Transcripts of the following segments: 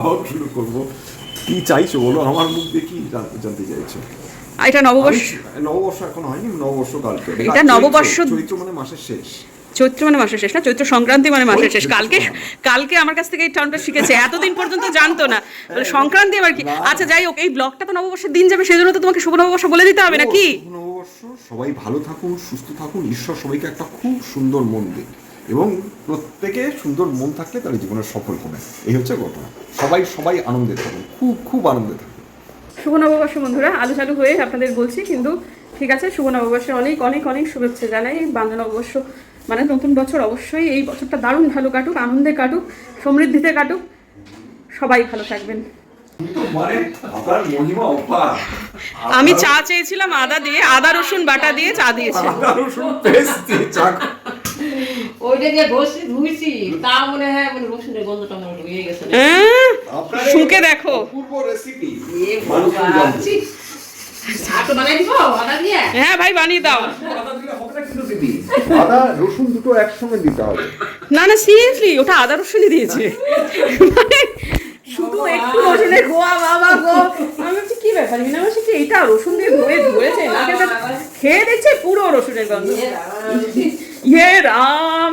শুরু করব। কি চাইছো বলো? আমার মুখ দিয়ে কি জানতে চাইছো? এটা নববর্ষ নববর্ষ এখন হয়নি নববর্ষ কালকে। এটা নববর্ষ- চৈত্র মানে মাসের শেষ। চৈত্র মানে মাসের শেষ না চৈত্র সংক্রান্তি মানে মাসের শেষ। কালকে কালকে আমার কাছ থেকে এই টার্মটা শিখেছে এতদিন পর্যন্ত জানতো না। সংক্রান্তি আবার কি? আচ্ছা যাই হোক এই ব্লগটা তো নববর্ষের দিন যাবে সেজন্য তো তোমাকে শুভ নববর্ষ বলে দিতে হবে নাকি? নববর্ষ সবাই ভালো থাকুন সুস্থ থাকুন ঈশ্বর সবাইকে একটা খুব সুন্দর মন দিন এবং প্রত্যেকে সুন্দর মন থাকলে তার জীবনে সফল হবে। এই হচ্ছে ঘটনা। সবাই সবাই আনন্দে থাকুন। খুব খুব আনন্দে থাকুন। শুভ নববর্ষ বন্ধুরা। আলু চালু হয়ে আপনাদের বলছি কিন্তু ঠিক আছে শুভ নববর্ষে অনেক অনেক অনেক শুভেচ্ছা জানাই। বাংলা নববর্ষ মানে নতুন বছর অবশ্যই এই বছরটা দারুণ ভালো কাটুক আনন্দে কাটুক সমৃদ্ধিতে কাটুক। সবাই ভালো থাকবেন। মানে আমি চা চেয়েছিলাম আদা দিয়ে আদা রসুন বাটা দিয়ে চা দিয়েছি। ওইটা যে ঘষি ধুইছি। তা মনে হয় মানে রসুনের গন্ধটা মনে হয় গেছে। হ্যাঁ, শুকে দেখো। পূর্ব রেসিপি এ বাবা, হ্যাঁ ভাই বানিয়ে দাও আদা দিলে হবে না কিন্তু দিদি আদা রসুন দুটো একসঙ্গে দিতে হবে। না না সিরিয়াসলি ওটা আদা রসুনই দিয়েছে। মানে শুধু একটু রসুনের গোয়া বাবা গো। আমি বলছি কি ব্যাপার? মিনা মাসি কি এইটা রসুন দিয়ে ধুয়ে ধুয়েছে? খেয়ে দেখছে পুরো রসুনের গন্ধ। ইয়ে রাম।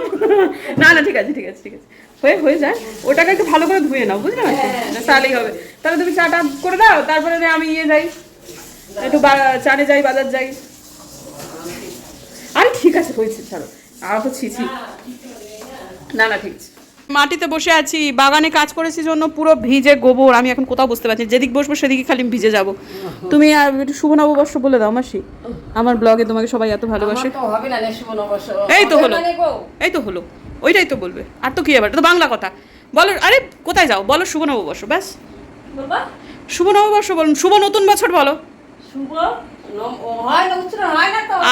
না না ঠিক আছে ঠিক আছে ঠিক আছে। হয়ে হয়ে যায়। ওটাকে একটু ভালো করে ধুয়ে নাও বুঝলে? মাসি তাহলেই হবে। তাহলে তুমি চাটা করে দাও তারপরে আমি ইয়ে যাই। একটু চানে যাই বাজার যাই। আরে ঠিক আছে হয়েছে ছাড়ো। আর তো ছি। না না ঠিক আছে। মাটিতে বসে আছি বাগানে কাজ করেছি জন্য পুরো ভিজে গোবর আমি এখন কোথাও বুঝতে পারছি। যেদিক বসবো সেদিকে খালি ভিজে যাব। তুমি আর একটু শুভ নববর্ষ বলে দাও মাসি। আমার ব্লগে তোমাকে সবাই এত ভালোবাসে। এই তো হলো। মানে এই তো হলো। ওইটাই তো বলবে। আর তো কি আবার তো বাংলা কথা। বলো আরে কোথায় যাও? বলো শুভ নববর্ষ ব্যাস। শুভ নববর্ষ বলুন। শুভ নতুন বছর বলো। শুভ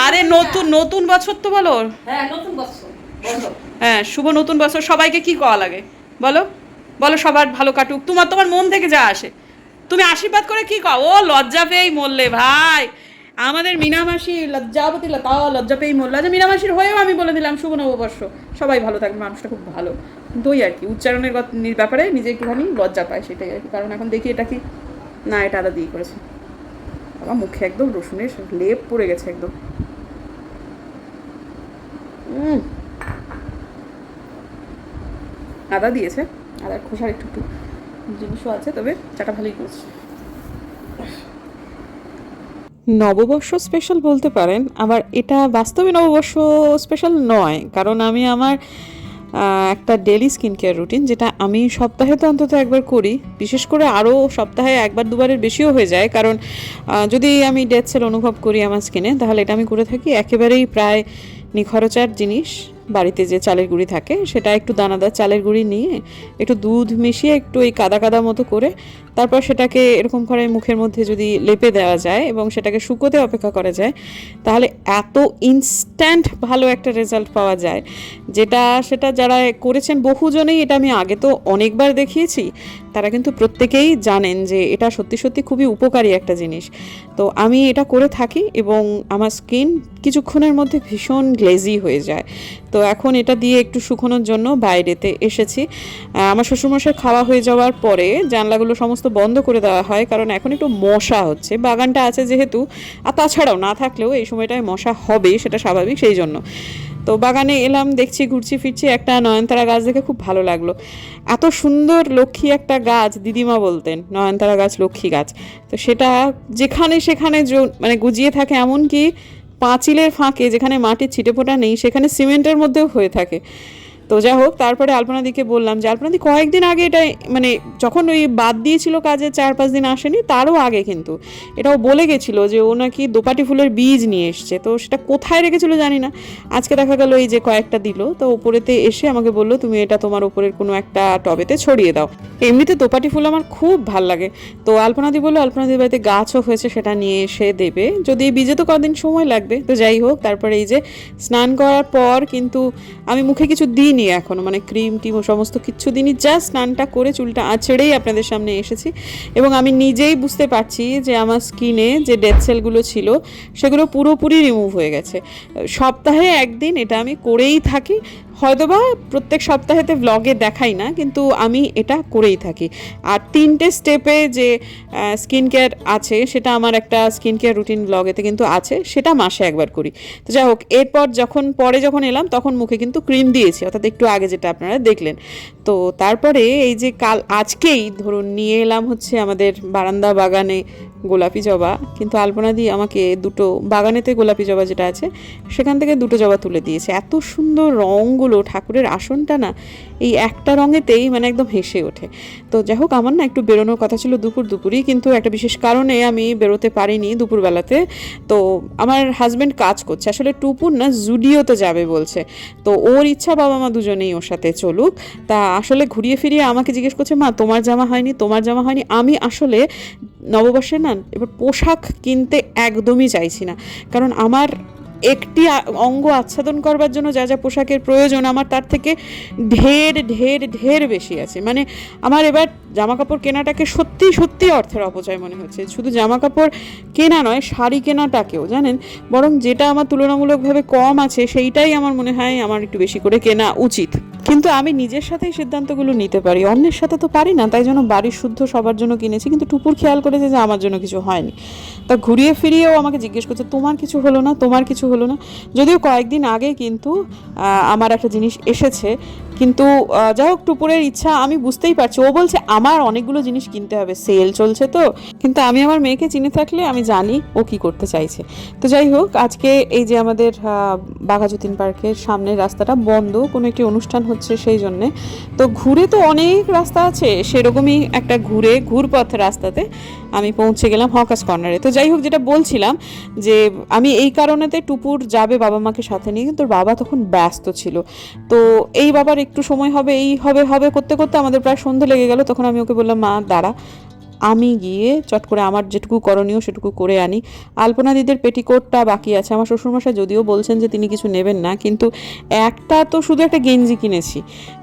আরে নতুন নতুন বছর তো বলো। হ্যাঁ নতুন বছর। বছর হ্যাঁ শুভ নতুন বছর। সবাইকে কি কওয়া লাগে? বলো বলো সবার ভালো কাটুক। তোমার তোমার মন থেকে যা আসে। তুমি আশীর্বাদ করে কি কও? ও, লজ্জা পেয়েই মরলে ভাই। আমাদের মিনামাসি লজ্জাবতী তাও লজ্জা পেয়েই মরলো। আচ্ছা মিনামাসির হয়েও আমি বলে দিলাম, শুভ নববর্ষ। সবাই ভালো থাকবে, মানুষটা খুব ভালো। কিন্তু ওই আর কি, উচ্চারণের ব্যাপারে নিজে একটুখানি লজ্জা পায়, সেটাই আর কি। কারণ এখন দেখি এটা কি না, এটা আদা দিয়ে করেছে। বাবা, মুখে একদম রসুনের লেপ পড়ে গেছে একদম। উম। আদা দিয়েছে। আদার খোসার একটু একটু জিনিসও আছে, তবে চাটা ভালোই করেছে। নববর্ষ স্পেশাল বলতে পারেন, আবার এটা বাস্তবে নববর্ষ স্পেশাল নয়, কারণ আমি আমার একটা ডেলি স্কিন কেয়ার রুটিন যেটা আমি সপ্তাহে তো অন্তত একবার করি। বিশেষ করে আরও সপ্তাহে একবার দুবারের বেশিও হয়ে যায়, কারণ যদি আমি ডেথ সেল অনুভব করি আমার স্কিনে তাহলে এটা আমি করে থাকি একেবারেই প্রায় নিখরচার জিনিস। বাড়িতে যে চালের গুঁড়ি থাকে, সেটা একটু দানাদার চালের গুঁড়ি নিয়ে একটু দুধ মিশিয়ে একটু এই কাদা কাদা মতো করে তারপর সেটাকে এরকম করে মুখের মধ্যে যদি লেপে দেওয়া যায় এবং সেটাকে শুকোতে অপেক্ষা করা যায়, তাহলে এত ইনস্ট্যান্ট ভালো একটা রেজাল্ট পাওয়া যায়। যেটা সেটা যারা করেছেন বহুজনেই, এটা আমি আগে তো অনেকবার দেখিয়েছি, তারা কিন্তু প্রত্যেকেই জানেন যে এটা সত্যি সত্যি খুবই উপকারী একটা জিনিস। তো আমি এটা করে থাকি এবং আমার স্কিন কিছুক্ষণের মধ্যে ভীষণ গ্লেজি হয়ে যায়। তো এখন এটা দিয়ে একটু শুকোনোর জন্য বাইরেতে এসেছি। আমার শ্বশুরমশাই খাওয়া হয়ে যাওয়ার পরে জানলাগুলো সমস্ত বন্ধ করে দেওয়া হয়, কারণ এখন একটু মশা হচ্ছে। বাগানটা আছে যেহেতু, আর তাছাড়াও না থাকলেও এই সময়টায় মশা হবে, সেটা স্বাভাবিক সেই জন্য। তো বাগানে এলাম, দেখছি, ঘুরছি, ফিরছি, একটা নয়নতারা গাছ দেখে খুব ভালো লাগল। এত সুন্দর লক্ষ্মী একটা গাছ, দিদিমা বলতেন, নয়নতারা গাছ, লক্ষ্মী গাছ। তো সেটা যেখানে সেখানে মানে গুজিয়ে থাকে এমনকি পাঁচিলের ফাঁকে যেখানে মাটির ছিটেফোঁটা নেই সেখানে সিমেন্টের মধ্যেও হয়ে থাকে। তো যা হোক তারপরে আলপনাদিকে বললাম যে, আলপনাদি কয়েকদিন আগে এটা মানে যখন ওই বাদ দিয়েছিল কাজে, চার পাঁচ দিন আসেনি, তারও আগে কিন্তু। এটাও বলে গেছিল যে, ও নাকি দোপাটি ফুলের বীজ নিয়ে এসছে। তো সেটা কোথায় রেখেছিল জানি না। আজকে দেখা গেল এই যে কয়েকটা দিল। তো ওপরেতে এসে আমাকে বলল, তুমি এটা তোমার ওপরের কোনো একটা টবেতে ছড়িয়ে দাও। এমনিতে দোপাটি ফুল আমার খুব ভালো লাগে। তো আলপনাদি বলল, আলপনাদির বাড়িতে গাছও হয়েছে, সেটা নিয়ে এসে দেবে। যদি বীজে তো কদিন সময় লাগবে। তো যাই হোক, তারপরে এই যে স্নান করার পর কিন্তু আমি মুখে কিছু দিইনি এখনও মানে ক্রিম টিম সমস্ত কিছু দিনই জাস্ট স্নানটা করে চুলটা আছড়েই আপনাদের সামনে এসেছি। এবং আমি নিজেই বুঝতে পারছি যে আমার স্কিনে যে ডেথ সেলগুলো ছিল, সেগুলো পুরোপুরি রিমুভ হয়ে গেছে। সপ্তাহে একদিন এটা আমি করেই থাকি হয়তোবা প্রত্যেক সপ্তাহেতে ব্লগে দেখাই না, কিন্তু আমি এটা করেই থাকি। আর তিনটে স্টেপে যে স্কিন কেয়ার আছে, সেটা আমার একটা স্কিন কেয়ার রুটিন ব্লগেতে কিন্তু আছে, সেটা মাসে একবার করি। তো যাই হোক, এরপর যখন, পরে যখন এলাম, তখন মুখে কিন্তু ক্রিম দিয়েছি, অর্থাৎ একটু আগে যেটা আপনারা দেখলেন। তো তারপরে এই যে কাল, আজকেই ধরুন নিয়ে এলাম হচ্ছে আমাদের বারান্দা বাগানে গোলাপি জবা, কিন্তু আলপনা দিয়ে আমাকে দুটো, বাগানেতে গোলাপি জবা যেটা আছে, সেখান থেকে দুটো জবা তুলে দিয়েছে। এত সুন্দর রঙগুলো, ঠাকুরের আসনটা না, এই একটা রঙেতেই মানে একদম হেসে ওঠে। তো যাই হোক, আমার না একটু বেরোনোর কথা ছিল দুপুর দুপুরই, কিন্তু একটা বিশেষ কারণে আমি বেরোতে পারিনি দুপুরবেলাতে। তো আমার হাজব্যান্ড কাজ করছে। আসলে টুপুর না জুডিওতে যাবে বলছে। তো ওর ইচ্ছা বাবা মা দুজনেই ওর সাথে চলুক। তা আসলে ঘুরিয়ে ফিরিয়ে আমাকে জিজ্ঞেস করছে, মা, তোমার জামা হয়নি, তোমার জামা হয়নি? আমি আসলে নববর্ষে না এবার পোশাক কিনতে একদমই চাইছি না। কারণ আমার একটি অঙ্গ আচ্ছাদন করবার জন্য যা যা পোশাকের প্রয়োজন, আমার তার থেকে ঢের ঢের ঢের বেশি আছে। মানে আমার এবার জামা কাপড় কেনাটাকে সত্যি সত্যি অর্থের অপচয় মনে হচ্ছে। শুধু জামা কাপড় কেনা নয়, শাড়ি কেনাটাকেও, জানেন? বরং যেটা আমার তুলনামূলকভাবে কম আছে, সেইটাই আমার মনে হয় আমার একটু বেশি করে কেনা উচিত। কিন্তু আমি নিজের সাথেই সিদ্ধান্তগুলো নিতে পারি। অন্যের সাথে তো পারি না, তাই জন্য বাড়ির শুদ্ধ সবার জন্য কিনেছি। কিন্তু টুপুর খেয়াল করেছে যে আমার জন্য কিছু হয়নি। তা ঘুরিয়ে ফিরিয়েও আমাকে জিজ্ঞেস করছে, তোমার কিছু হলো না? তোমার কিছু হলো না? যদিও কয়েকদিন আগে কিন্তু আমার একটা জিনিস এসেছে। কিন্তু যাই হোক, টুপুরের ইচ্ছা আমি বুঝতেই পারছি। ও বলছে, আমার অনেকগুলো জিনিস কিনতে হবে। সেল চলছে তো। কিন্তু আমি আমার মেয়েকে চিনে থাকলে আমি জানি ও কি করতে চাইছে। তো যাই হোক, আজকে এই যে আমাদের বাঘাযতীন পার্কের সামনের রাস্তাটা বন্ধ, কোনো একটি অনুষ্ঠান হচ্ছে সেই জন্যে। তো ঘুরে তো অনেক রাস্তা আছে। সেরকমই একটা ঘুরে, ঘুরপথ রাস্তাতে আমি পৌঁছে গেলাম হকাস কর্নারে। তো যাই হোক, যেটা বলছিলাম যে, আমি এই কারণেতে টুপুর যাবে বাবা মাকে সাথে নিয়ে, কিন্তু বাবা তখন ব্যস্ত ছিল। তো এই বাবার একটু সময় হবে, এই হবে হবে করতে করতে আমাদের প্রায় সন্ধে লেগে গেল, তখন আমি ওকে বললাম, মা, দাঁড়া। আমি গিয়ে চট করে আমার যেটুকু করণীয় সেটুকু করে আনি। আলপনা দিদের পেটিকোটটা বাকি আছে। আমার শ্বশুরমশাই যদিও বলছেন যে তিনি কিছু নেবেন না, কিন্তু একটা তো শুধু একটা গেঞ্জি কিনেছি।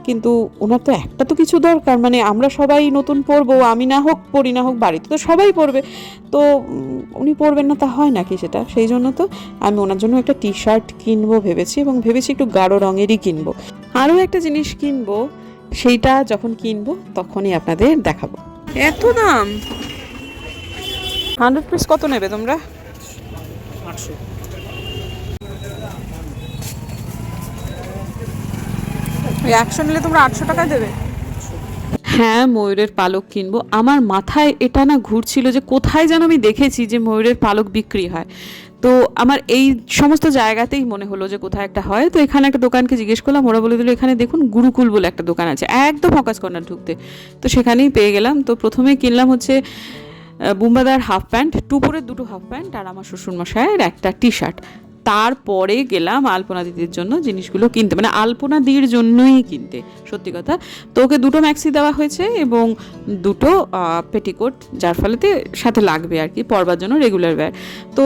কিন্তু ওনার তো একটা তো কিছু দরকার। মানে আমরা সবাই নতুন পরবো, আমি না হোক পরি না হোক, বাড়িতে তো সবাই পরবে। তো উনি পরবেন না তা হয় নাকি সেটা? সেই জন্য তো আমি ওনার জন্য একটা টি শার্ট কিনবো ভেবেছি এবং ভেবেছি একটু গাঢ় রঙেরই কিনবো। আরও একটা জিনিস কিনবো, সেইটা যখন কিনবো তখনই আপনাদের দেখাবো। এত দাম? হান্ড্রেড পিস কত নেবে তোমরা? আটশো। ওই একশো নিলে তোমরা আটশো টাকা দেবে? হ্যাঁ ময়ূরের পালক কিনবো। আমার মাথায় এটা না ঘুরছিল যে কোথায় যেন আমি দেখেছি যে ময়ূরের পালক বিক্রি হয়। তো আমার এই সমস্ত জায়গাতেই মনে হলো যে কোথায় একটা হয়। তো এখানে একটা দোকানকে জিজ্ঞেস করলাম, ওরা বলে দিল, এখানে দেখুন গুরুকুল বলে একটা দোকান আছে, একদম ফকাস কর্নার ঢুকতে। তো সেখানেই পেয়ে গেলাম। তো প্রথমে কিনলাম হচ্ছে বুম্বাদার হাফ প্যান্ট টুপুরের দুটো হাফ প্যান্ট আর আমার শ্বশুরমশাইয়ের একটা টি শার্ট তারপরে গেলাম আলপনা দিদির জন্য জিনিসগুলো কিনতে মানে আলপনা দিদির জন্যই কিনতে, সত্যি কথা। তো ওকে দুটো ম্যাক্সি দেওয়া হয়েছে এবং দুটো পেটিকোট, যার ফলেতে সাথে লাগবে আর কি, পরবার জন্য রেগুলার ওয়্যার তো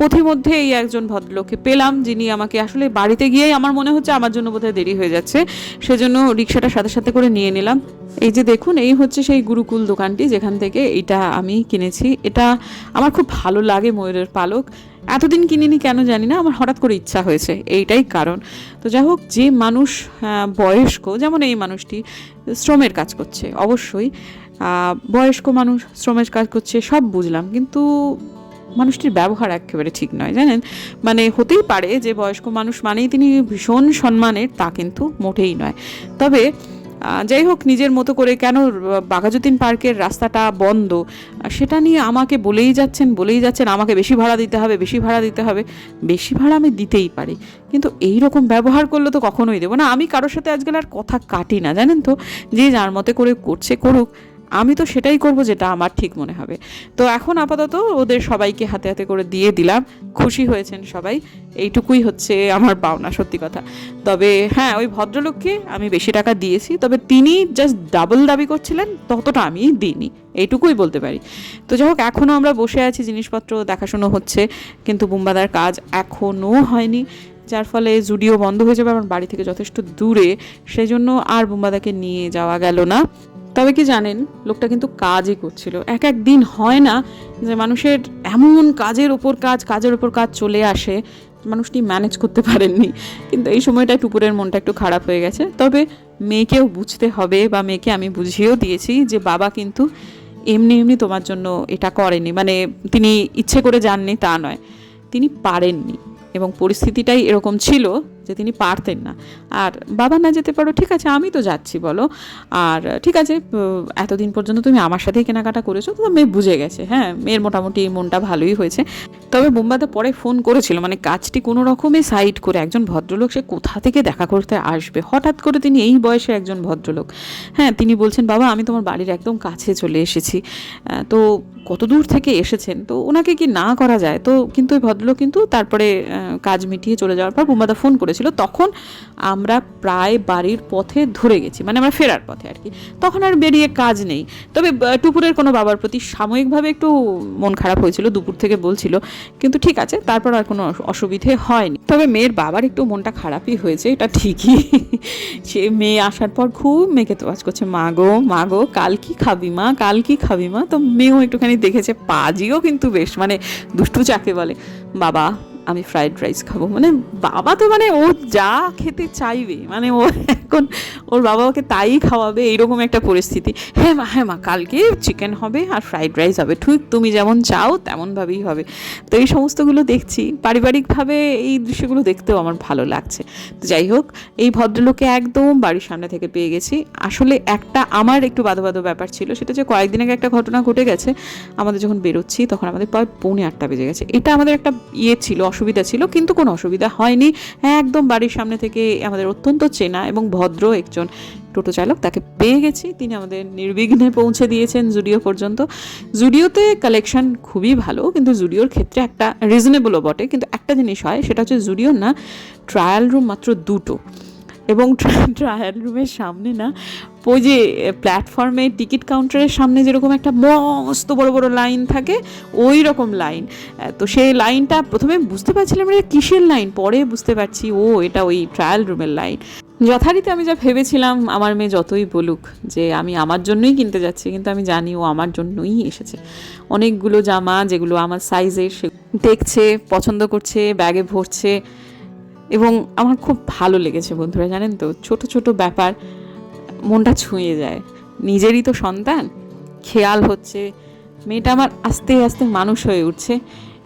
পথিমধ্যে এই একজন ভদ্রলোককে পেলাম, যিনি আমাকে আসলে বাড়িতে গিয়েই আমার মনে হচ্ছে আমার জন্য বোধহয় দেরি হয়ে যাচ্ছে। সেজন্য রিক্সাটা সাথে সাথে করে নিয়ে নিলাম। এই যে দেখুন, এই হচ্ছে সেই গুরুকুল দোকানটি, যেখান থেকে এটা আমি কিনেছি। এটা আমার খুব ভালো লাগে ময়ূরের পালক। এতদিন কিনিনি কেন জানি না, আমার হঠাৎ করে ইচ্ছা হয়েছে, এইটাই কারণ। তো যাই হোক, যে মানুষ বয়স্ক, যেমন এই মানুষটি, শ্রমের কাজ করছে, অবশ্যই। বয়স্ক মানুষ, শ্রমের কাজ করছে, সব বুঝলাম। কিন্তু মানুষটির ব্যবহার একেবারে ঠিক নয়, জানেন? মানে হতেই পারে যে বয়স্ক মানুষ মানেই তিনি ভীষণ সম্মানের, তা কিন্তু মোটেই নয়। তবে যাই হোক, নিজের মতো করে কেন বাঘাযতীন পার্কের রাস্তাটা বন্ধ? সেটা নিয়ে আমাকে বলেই যাচ্ছেন বলেই যাচ্ছেন, আমাকে বেশি ভাড়া দিতে হবে, বেশি ভাড়া দিতে হবে। বেশি ভাড়া আমি দিতেই পারি। কিন্তু এই রকম ব্যবহার করলে তো কখনোই দেবো না। আমি কারোর সাথে আজকাল আর কথা কাটি না, জানেন তো? যে যার মতে করে করছে করুক। আমি তো সেটাই করব যেটা আমার ঠিক মনে হবে। তো এখন আপাতত ওদের সবাইকে হাতে হাতে করে দিয়ে দিলাম। খুশি হয়েছেন সবাই। এইটুকুই হচ্ছে আমার পাওনা, সত্যি কথা। তবে হ্যাঁ ওই ভদ্রলোককে আমি বেশি টাকা দিয়েছি, তবে তিনি জাস্ট ডাবল দাবি করছিলেন, ততটা আমি দিইনি। এইটুকুই বলতে পারি। তো যাই হোক এখনও আমরা বসে আছি, জিনিসপত্র দেখাশুনো হচ্ছে, কিন্তু বুম্বাদার কাজ এখনও হয়নি, যার ফলে জুডিও বন্ধ হয়ে যাবে, আমার বাড়ি থেকে যথেষ্ট দূরে। সেই জন্য আর বুম্বাদাকে নিয়ে যাওয়া গেল না। তবে কি জানেন, লোকটা কিন্তু কাজই করছিল। এক এক দিন হয় না যে মানুষের এমন কাজের ওপর কাজ, কাজের ওপর কাজ চলে আসে, মানুষটি ম্যানেজ করতে পারেননি। কিন্তু এই সময়টায় টুপুরের মনটা একটু খারাপ হয়ে গেছে। তবে মেয়েকেও বুঝতে হবে বা মেয়েকে আমি বুঝিয়েও দিয়েছি যে বাবা কিন্তু এমনি এমনি তোমার জন্য এটা করেনি। মানে তিনি ইচ্ছে করে যাননি তা নয়। তিনি পারেননি এবং পরিস্থিতিটাই এরকম ছিল যে তিনি পারতেন না। আর বাবা না যেতে পারো, ঠিক আছে, আমি তো যাচ্ছি, বলো। আর ঠিক আছে এতদিন পর্যন্ত তুমি আমার সাথেই কেনাকাটা করেছ তো মেয়ে বুঝে গেছে হ্যাঁ মেয়ের মোটামুটি মনটা ভালোই হয়েছে। তবে বোম্বাদা পরে ফোন করেছিল মানে কাজটি কোনো রকমে সাইড করে, একজন ভদ্রলোক সে কোথা থেকে দেখা করতে আসবে? হঠাৎ করে তিনি এই বয়সে একজন ভদ্রলোক। হ্যাঁ তিনি বলছেন, বাবা, আমি তোমার বাড়ির একদম কাছে চলে এসেছি। তো কত দূর থেকে এসেছেন? তো ওনাকে কি না করা যায়? তো কিন্তু ওই ভদ্রলোক কিন্তু তারপরে কাজ মিটিয়ে চলে যাওয়ার পর বোম্বাদা ফোন করেছিল, তখন আমরা প্রায় বাড়ির পথে ধরে গেছি মানে আমরা ফেরার পথে আর কি। তখন আর বেরিয়ে কাজ নেই। তবে টুপুরের কোনো বাবার প্রতি সাময়িকভাবে একটু মন খারাপ হয়েছিল, দুপুর থেকে বলছিল, কিন্তু ঠিক আছে, তারপর আর কোনো অসুবিধে হয়নি। তবে মেয়ের বাবার একটু মনটা খারাপই হয়েছে, এটা ঠিকই। সে মেয়ে আসার পর খুব মেয়েকে তো তোয়াজ করছে, মা গো মা গো, কাল কি খাবি মা, কাল কি খাবি মা? তো মেয়েও একটুখানি দেখেছে, পাজিও কিন্তু বেশ মানে দুষ্টু চাকে বলে। বাবা আমি ফ্রাইড রাইস খাব। মানে বাবা তো মানে ও যা খেতে চাইবে মানে ও এখন ওর বাবা ওকে তাই খাওয়াবে, এইরকম একটা পরিস্থিতি। হ্যাঁ মা হ্যাঁ মা, কালকে চিকেন হবে আর ফ্রাইড রাইস হবে। ঠিক তুমি যেমন চাও তেমনভাবেই হবে। তো এই সমস্তগুলো দেখছি। পারিবারিকভাবে এই দৃশ্যগুলো দেখতেও আমার ভালো লাগছে। তো যাই হোক, এই ভদ্রলোকে একদম বাড়ির সামনে থেকে পেয়ে গেছি। আসলে একটা আমার একটু বাধো বাধো ব্যাপার ছিল, সেটা যে কয়েকদিন আগে একটা ঘটনা ঘটে গেছে। আমাদের যখন বেরোচ্ছি, তখন আমাদের প্রায় পৌনে আটটা বেজে গেছে। এটা আমাদের একটা ইয়ে ছিল অসুবিধা ছিল, কিন্তু কোনো অসুবিধা হয়নি। একদম বাড়ির সামনে থেকে আমাদের অত্যন্ত চেনা এবং ভদ্র একজন টোটো চালক, তাকে পেয়ে গেছি। তিনি আমাদের নির্বিঘ্নে পৌঁছে দিয়েছেন জুডিও পর্যন্ত। জুডিওতে কালেকশন খুবই ভালো, কিন্তু জুডিওর ক্ষেত্রে একটা রিজনেবলও বটে। কিন্তু একটা জিনিস হয়, সেটা হচ্ছে জুডিও না ট্রায়াল রুম মাত্র দুটো। এবং ট্রায়াল রুমের সামনে না, ওই যে প্ল্যাটফর্মে টিকিট কাউন্টারের সামনে যেরকম একটা মস্ত বড় বড় লাইন থাকে, ওই রকম লাইন তো সেই লাইনটা প্রথমে বুঝতে পারছিলাম এটা কিসের লাইন পরে বুঝতে পারছি, ও, এটা ওই ট্রায়াল রুমের লাইন যথারীতি আমি যা ভেবেছিলাম, আমার মেয়ে যতই বলুক যে আমি আমার জন্যই কিনতে যাচ্ছি, কিন্তু আমি জানি ও আমার জন্যই এসেছে। অনেকগুলো জামা যেগুলো আমার সাইজের সে দেখছে, পছন্দ করছে ব্যাগে ভরছে এবং আমার খুব ভালো লেগেছে বন্ধুরা, জানেন তো? ছোট ছোট ব্যাপার, মনটা ছুঁয়ে যায়। নিজেরই তো সন্তান, খেয়াল হচ্ছে, মেয়েটা আমার আস্তে আস্তে মানুষ হয়ে উঠছে।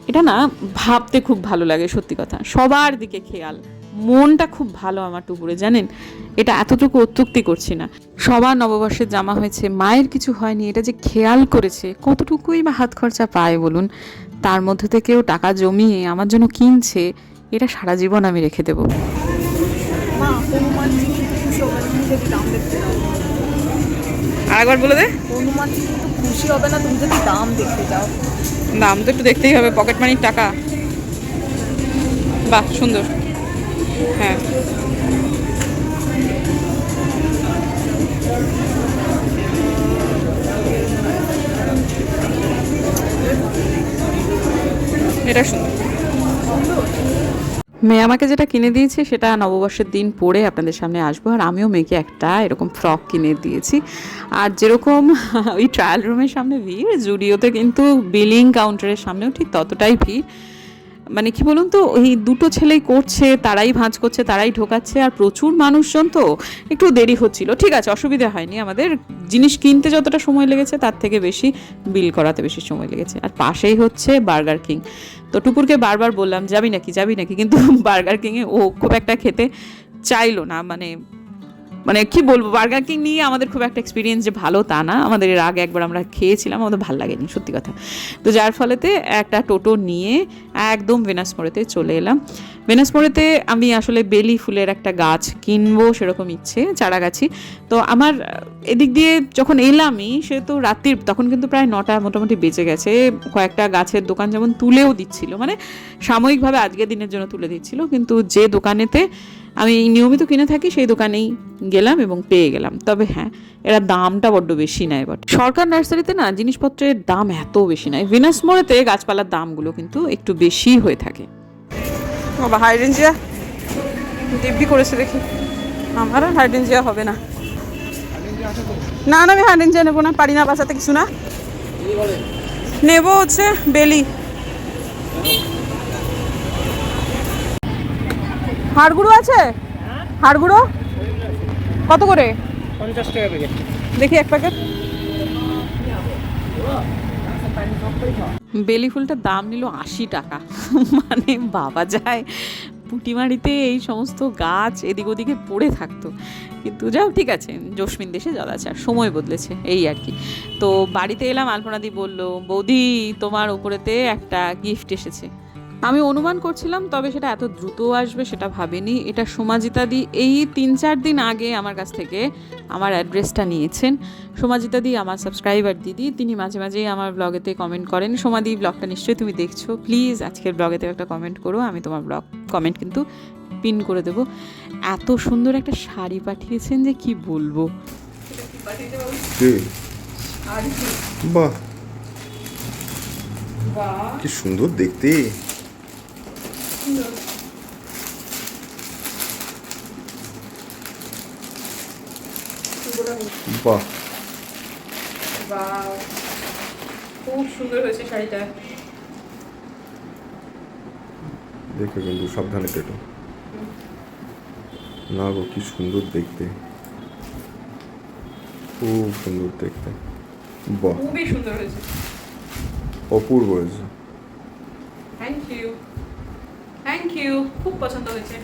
এটা না ভাবতে খুব ভালো লাগে, সত্যি কথা। সবার দিকে খেয়াল। মনটা খুব ভালো আমার টুকুরে, জানেন? এটা এতটুকু অত্যুক্তি করছি না। সবার নববর্ষের জামা হয়েছে, মায়ের কিছু হয়নি, এটা যে খেয়াল করেছে, কতটুকুই বা হাত খরচা পায় বলুন? তার মধ্যে থেকেও টাকা জমিয়ে আমার জন্য কিনছে এটা সারা জীবন আমি রেখে দেবো। আরেকবার বলে দে। হনুমান খুশি হবে না তুমি যদি দাম দেখতে যাও। দাম তো একটু দেখতেই হবে পকেট মানির টাকা। বাহ সুন্দর। হ্যাঁ। এটা সুন্দর? মেয়ে আমাকে যেটা কিনে দিয়েছে সেটা নববর্ষের দিন পরে আপনাদের সামনে আসব। আর আমিও মেয়েকে একটা এরকম ফ্রক কিনে দিয়েছি। আর যেরকম ওই ট্রায়াল রুমের সামনে ভিড়, জুডিওতে কিন্তু বিলিং কাউন্টারের সামনেও ঠিক ততটাই ভিড়। মানে কি বলুন তো, ওই দুটো ছেলেই করছে, তারাই ভাঁজ করছে, তারাই ঢোকাচ্ছে, আর প্রচুর মানুষজন তো একটু দেরি হচ্ছিল। ঠিক আছে, অসুবিধা হয়নি আমাদের। জিনিস কিনতে যতটা সময় লেগেছে, তার থেকে বেশি বিল করাতে বেশি সময় লেগেছে। আর পাশেই হচ্ছে বার্গার কিং। তো টুকুরকে বারবার বললাম, যাবি নাকি যাবি নাকি? কিন্তু বার্গার কিংয়ে ও খুব একটা খেতে চাইলো না। মানে মানে কি বলব বার্গার কিং নিয়ে আমাদের খুব একটা এক্সপিরিয়েন্স যে ভালো তা না। আমাদের এর আগে একবার আমরা খেয়েছিলাম, আমাদের ভালো লাগেনি, সত্যি কথা। তো যার ফলেতে একটা টোটো নিয়ে একদম ভেনাস মোড়েতে চলে এলাম। ভেনাস মোড়েতে আমি আসলে বেলি ফুলের একটা গাছ কিনবো সেরকম ইচ্ছে চারা গাছি তো আমার এদিক দিয়ে যখন এলামই, সে তো রাত্রির, তখন কিন্তু প্রায় নটা মোটামুটি বেঁচে গেছে। কয়েকটা গাছের দোকান যেমন তুলেও দিচ্ছিল মানে সাময়িকভাবে আজকের দিনের জন্য তুলে দিচ্ছিল, কিন্তু যে দোকানেতে আমি নিয়মিত কিনে থাকি, সেই দোকানেই গেলাম এবং পেয়ে গেলাম। তবে হ্যাঁ এরা দামটা বড্ড বেশি নেয় বটে। সরকার নার্সারিতে না, জিনিসপত্রের দাম এত বেশি নয়। ভিনাস মোড়েতে গাছপালার দামগুলো কিন্তু একটু বেশি হয়ে থাকে। বাবা হাইডেনজিয়া দিব্যি করেছে দেখি। আমার আর হাইডেনজিয়া হবে না। না না, আমি হাইডেনজিয়া নেব না, পারি না বাসাতে কিছু না। নেব হচ্ছে বেলি। হাড়গুঁড়ো আছে? হাড়গুঁড়ো? কত করে? পঞ্চাশ টাকা প্যাকেট দেখি এক প্যাকেট। বেলি ফুলটার দাম নিল আশি টাকা। মানে বাবা যায় পুটিমারিতে এই সমস্ত গাছ এদিক ওদিকে পড়ে থাকতো। কিন্তু যাও ঠিক আছে জসমিন দেশে জল আছে আর সময় বদলেছে এই আর কি। তো বাড়িতে এলাম আলপনাদি বলল বৌদি তোমার উপরেতে একটা গিফট এসেছে। আমি অনুমান করছিলাম তবে সেটা এত দ্রুত আসবে সেটা ভাবিনি। এটা সোমাজিতা দি এই তিন চার দিন আগে আমার কাছ থেকে আমার অ্যাড্রেসটা নিয়েছেন। সোমাজিতা দি আমার সাবস্ক্রাইবার দিদি তিনি মাঝে মাঝেই আমার ব্লগেতে কমেন্ট করেন। সোমাদি ব্লগটা নিশ্চয়ই তুমি দেখছ। প্লিজ আজকের ব্লগেতে একটা কমেন্ট করো আমি তোমার ব্লগ কমেন্ট কিন্তু পিন করে দেবো। এত সুন্দর একটা শাড়ি পাঠিয়েছেন যে কি বলব। বাহ। কি সুন্দর দেখতে। বাহ। খুব সুন্দর হয়েছে শাড়িটা। দেখে কিন্তু সাবধানে কেটো। না গো কি সুন্দর দেখতে। খুব সুন্দর দেখতে। বাহ। খুবই সুন্দর হয়েছে। অপূর্ব হয়েছে। থ্যাংক ইউ ইউ খুব পছন্দ হয়েছে।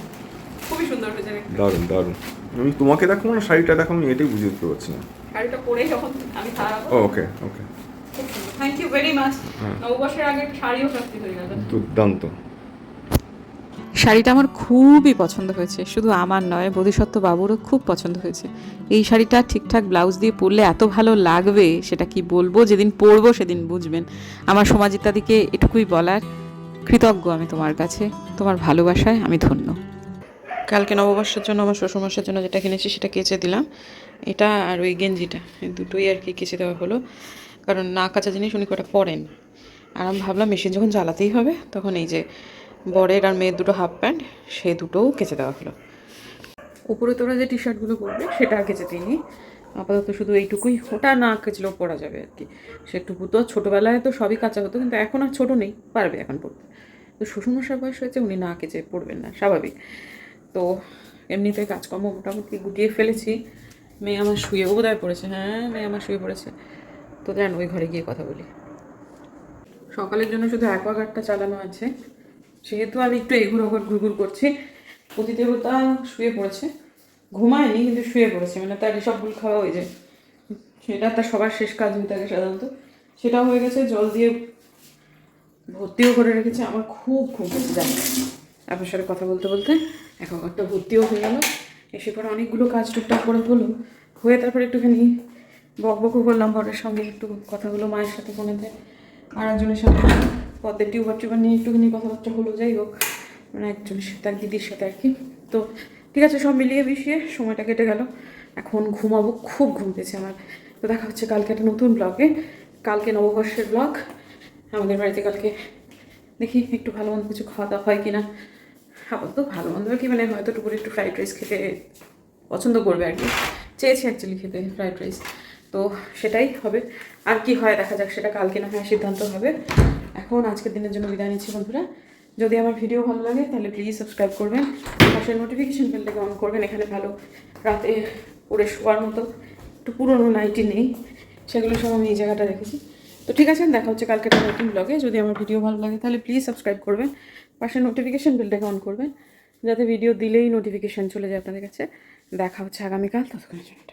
খুবই সুন্দর হয়েছে দেখতে। দারুণ দারুণ। আমি তোমাকে দেখো না শাড়িটা দেখো আমি এটাই বুঝে উঠতে পারছি না। শাড়িটা পরে যখন আমি ওকে okay thank you very much. নববর্ষের আগে শাড়িও প্রাপ্তি হয়ে গেল। দুর্দান্ত। শাড়িটা আমার খুবই পছন্দ হয়েছে। শুধু আমার নয় বোধিসত্ত্ব বাবুরও খুব পছন্দ হয়েছে। এই শাড়িটা ঠিকঠাক ব্লাউজ দিয়ে পরলে এত ভালো লাগবে সেটা কি বলব? যেদিন পরবো সেদিন বুঝবেন। আমার সমাজিতাদিকে এটুকুই বলার। কৃতজ্ঞ আমি তোমার কাছে। তোমার ভালোবাসায় আমি ধন্য। কালকে নববর্ষের জন্য আমার শ্বশুরমশার জন্য যেটা কিনেছি সেটা কেচে দিলাম। এটা আর ওই গেঞ্জিটা এই দুটোই আর কি কেচে দেওয়া হলো। কারণ না কাঁচা জিনিস উনি কটা পরেন। আর আমি ভাবলাম মেশিন যখন চালাতেই হবে তখন এই যে বরের আর মেয়ের দুটো হাফ প্যান্ট সে দুটোও কেচে দেওয়া হলো। উপরে তোরা যে টি শার্টগুলো পরবে সেটা আর কেচে দিইনি। আপাতত শুধু এইটুকুই ওটা না কেচলেও পড়া যাবে আর কি। সেটুকু তো ছোটোবেলায় তো সবই কাঁচা হতো, কিন্তু এখন আর ছোটো নেই, পারবে এখন পড়তে। তো শ্বশুরমশার বয়স হয়েছে, উনি না কেচে পড়বেন না, স্বাভাবিক। তো এমনিতে কাজকর্ম মোটামুটি গুটিয়ে ফেলেছি। মেয়ে আমার শুয়েও বোধহয় পড়েছে হ্যাঁ মেয়ে আমার শুয়ে পড়েছে। তো দেন ওই ঘরে গিয়ে কথা বলি। সকালের জন্য শুধু অ্যাকোয়াগার্ডটা চালানো আছে সেহেতু আমি একটু এগুর ওগুর ঘুরঘুর করছি প্রতিদেবতা শুয়ে পড়েছে। ঘুমায়নি, কিন্তু শুয়ে পড়েছে। মানে তার এসবগুলো খাওয়া হয়ে যায় সেটা তার সবার শেষ কাজ হয়ে থাকে সাধারণত। সেটাও হয়ে গেছে, জল দিয়ে ভর্তিও করে রেখেছে। আমার খুব খুব বেশি জানি আপনার সাথে কথা বলতে বলতে অ্যাকোয়াগার্ডটা ভর্তিও হয়ে গেল। এসে পরে অনেকগুলো কাজ টুকটাক করে হলো। হয়ে তারপরে একটুখানি বক বকও করলাম বরের সঙ্গে, একটু কথা হলো মায়ের সাথে ফোনেতে। আর একজনের সাথে পদ্মের টিউবার টিউবার নিয়ে একটুখানি কথাবার্তা হলো, যাই হোক। মানে একজনের সাথে এক দিদির সাথে আর কি। তো ঠিক আছে, সব মিলিয়ে মিশিয়ে সময়টা কেটে গেল। এখন ঘুমাবো, খুব ঘুম পেয়েছে আমার। তো দেখা হচ্ছে কালকে একটা নতুন ব্লগে কালকে নববর্ষের ব্লগ আমাদের বাড়িতে কালকে দেখি একটু ভালো মন্দ কিছু খাওয়া দাওয়া হয় কি না আপাতত ভালো মন্দ কি মানে হয়তো টুকুর একটু ফ্রাইড রাইস খেতে পছন্দ করবে আর কি। চেয়েছি অ্যাকচুয়ালি খেতে ফ্রাইড রাইস তো সেটাই হবে। আর কি হয় দেখা যাক, সেটা কালকে না হয় সিদ্ধান্ত হবে। এখন আজকের দিনের জন্য বিদায় নিচ্ছি বন্ধুরা। যদি আমার ভিডিও ভালো লাগে তাহলে প্লিজ সাবস্ক্রাইব করবেন। পাশের নোটিফিকেশন বেলটাকে অন করবেন, এখানে ভালো রাতে পড়ে শোয়ার মতো। একটু পুরনো নাইটি নেই, সেগুলো সব আমি এই জায়গাটা রেখেছি। তো ঠিক আছে, দেখা হচ্ছে কালকে একটা নতুন ব্লগে যদি আমার ভিডিও ভালো লাগে, তাহলে প্লিজ সাবস্ক্রাইব করবেন। পাশে নোটিফিকেশন বেলটাকে অন করবেন, যাতে ভিডিও দিলেই নোটিফিকেশান চলে যায় আপনাদের কাছে। দেখা হচ্ছে আগামীকাল, ততক্ষণের জন্য।